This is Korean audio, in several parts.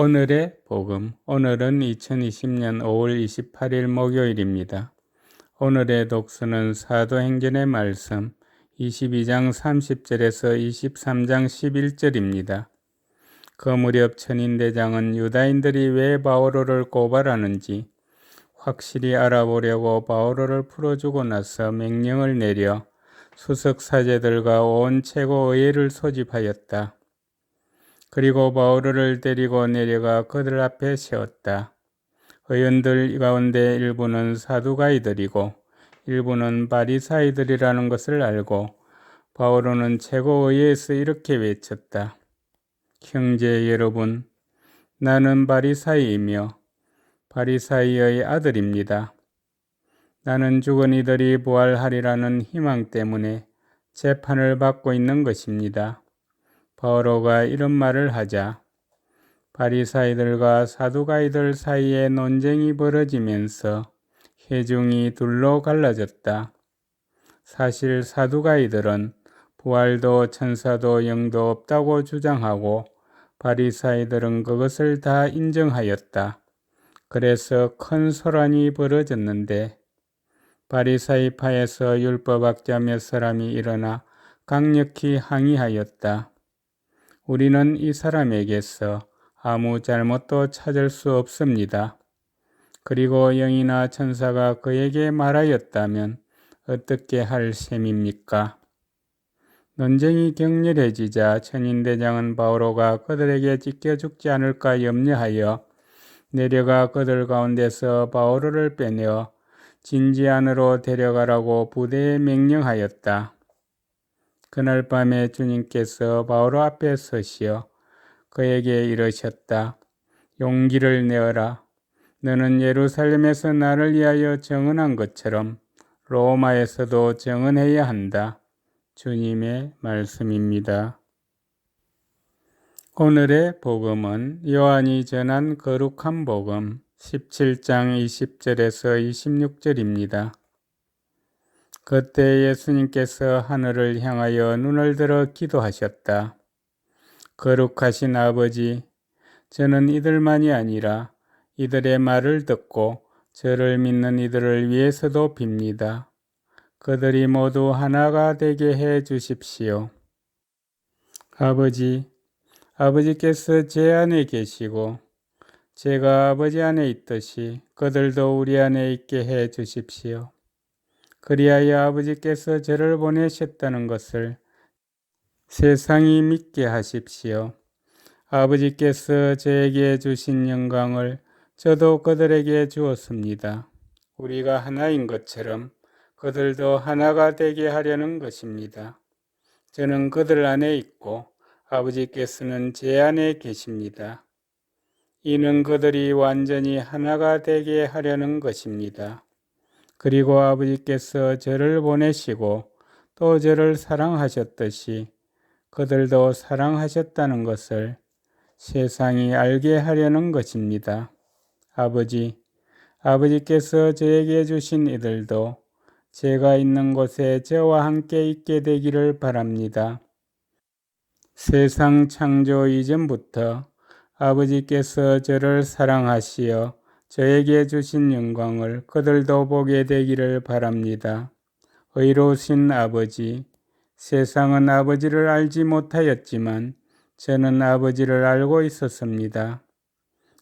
오늘의 복음. 오늘은 2020년 5월 28일 목요일입니다. 오늘의 독서는 사도행전의 말씀 22장 30절에서 23장 11절입니다. 그 무렵 천인대장은 유다인들이 왜 바오로를 고발하는지 확실히 알아보려고 바오로를 풀어주고 나서 명령을 내려 수석 사제들과 온 최고 의회를 소집하였다. 그리고 바오로를 데리고 내려가 그들 앞에 세웠다. 의원들 가운데 일부는 사두가이들이고 일부는 바리사이들이라는 것을 알고 바오로는 최고의회에서 이렇게 외쳤다. 형제 여러분, 나는 바리사이이며 바리사이의 아들입니다. 나는 죽은 이들이 부활하리라는 희망 때문에 재판을 받고 있는 것입니다. 바오로가 이런 말을 하자 바리사이들과 사두가이들 사이에 논쟁이 벌어지면서 회중이 둘로 갈라졌다. 사실 사두가이들은 부활도 천사도 영도 없다고 주장하고 바리사이들은 그것을 다 인정하였다. 그래서 큰 소란이 벌어졌는데 바리사이파에서 율법학자 몇 사람이 일어나 강력히 항의하였다. 우리는 이 사람에게서 아무 잘못도 찾을 수 없습니다. 그리고 영이나 천사가 그에게 말하였다면 어떻게 할 셈입니까? 논쟁이 격렬해지자 천인대장은 바오로가 그들에게 찢겨 죽지 않을까 염려하여 내려가 그들 가운데서 바오로를 빼내어 진지 안으로 데려가라고 부대에 명령하였다. 그날 밤에 주님께서 바오로 앞에 서시어 그에게 이르셨다. 용기를 내어라. 너는 예루살렘에서 나를 위하여 정언한 것처럼 로마에서도 정언해야 한다. 주님의 말씀입니다. 오늘의 복음은 요한이 전한 거룩한 복음 17장 20절에서 26절입니다. 그때 예수님께서 하늘을 향하여 눈을 들어 기도하셨다. 거룩하신 아버지, 저는 이들만이 아니라 이들의 말을 듣고 저를 믿는 이들을 위해서도 빕니다. 그들이 모두 하나가 되게 해 주십시오. 아버지, 아버지께서 제 안에 계시고 제가 아버지 안에 있듯이 그들도 우리 안에 있게 해 주십시오. 그리하여 아버지께서 저를 보내셨다는 것을 세상이 믿게 하십시오. 아버지께서 저에게 주신 영광을 저도 그들에게 주었습니다. 우리가 하나인 것처럼 그들도 하나가 되게 하려는 것입니다. 저는 그들 안에 있고 아버지께서는 제 안에 계십니다. 이는 그들이 완전히 하나가 되게 하려는 것입니다. 그리고 아버지께서 저를 보내시고 또 저를 사랑하셨듯이 그들도 사랑하셨다는 것을 세상이 알게 하려는 것입니다. 아버지, 아버지께서 저에게 주신 이들도 제가 있는 곳에 저와 함께 있게 되기를 바랍니다. 세상 창조 이전부터 아버지께서 저를 사랑하시어 저에게 주신 영광을 그들도 보게 되기를 바랍니다. 의로우신 아버지, 세상은 아버지를 알지 못하였지만 저는 아버지를 알고 있었습니다.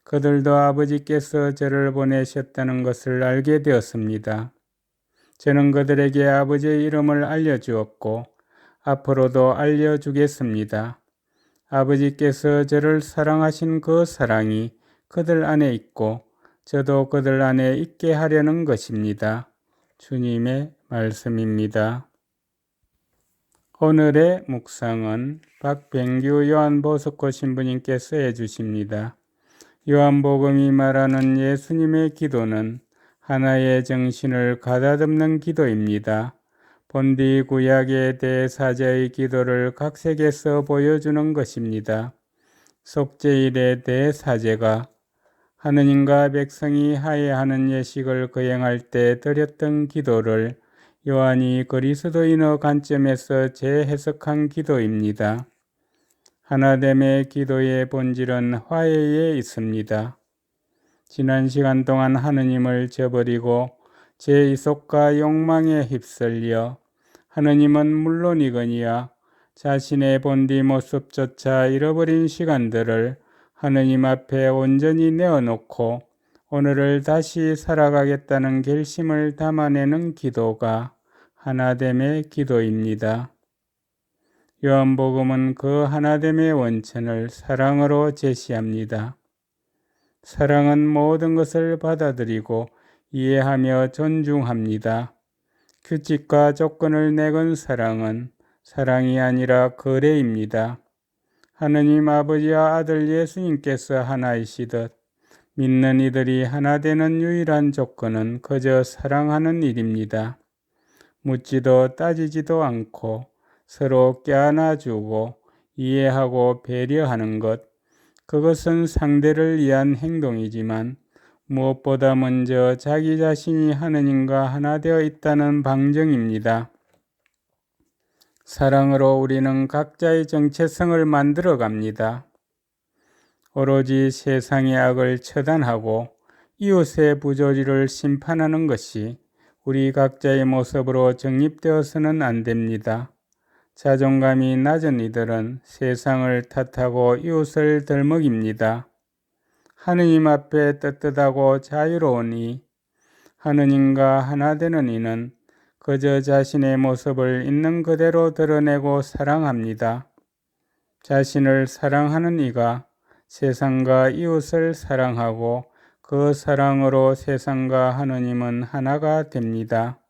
그들도 아버지께서 저를 보내셨다는 것을 알게 되었습니다. 저는 그들에게 아버지의 이름을 알려주었고 앞으로도 알려주겠습니다. 아버지께서 저를 사랑하신 그 사랑이 그들 안에 있고 저도 그들 안에 있게 하려는 것입니다. 주님의 말씀입니다. 오늘의 묵상은 박병규 요한보석고 신부님께서 해주십니다. 요한복음이 말하는 예수님의 기도는 하나의 정신을 가다듬는 기도입니다. 본디 구약의 대사자의 기도를 각색해서 보여주는 것입니다. 속죄일의 대사제가 하느님과 백성이 하해하는 예식을 거행할 때 드렸던 기도를 요한이 그리스도인의 관점에서 재해석한 기도입니다. 하나됨의 기도의 본질은 화해에 있습니다. 지난 시간 동안 하느님을 저버리고 제 이속과 욕망에 휩쓸려 하느님은 물론이거니와 자신의 본디 모습조차 잃어버린 시간들을 하느님 앞에 온전히 내어놓고 오늘을 다시 살아가겠다는 결심을 담아내는 기도가 하나됨의 기도입니다. 요한복음은 그 하나됨의 원천을 사랑으로 제시합니다. 사랑은 모든 것을 받아들이고 이해하며 존중합니다. 규칙과 조건을 내건 사랑은 사랑이 아니라 거래입니다. 하느님 아버지와 아들 예수님께서 하나이시듯 믿는 이들이 하나 되는 유일한 조건은 그저 사랑하는 일입니다. 묻지도 따지지도 않고 서로 껴안아주고 이해하고 배려하는 것, 그것은 상대를 위한 행동이지만 무엇보다 먼저 자기 자신이 하느님과 하나 되어 있다는 방정입니다. 사랑으로 우리는 각자의 정체성을 만들어 갑니다. 오로지 세상의 악을 처단하고 이웃의 부조리를 심판하는 것이 우리 각자의 모습으로 정립되어서는 안 됩니다. 자존감이 낮은 이들은 세상을 탓하고 이웃을 덜먹입니다. 하느님 앞에 떳떳하고 자유로우니 하느님과 하나 되는 이는 그저 자신의 모습을 있는 그대로 드러내고 사랑합니다. 자신을 사랑하는 이가 세상과 이웃을 사랑하고 그 사랑으로 세상과 하느님은 하나가 됩니다.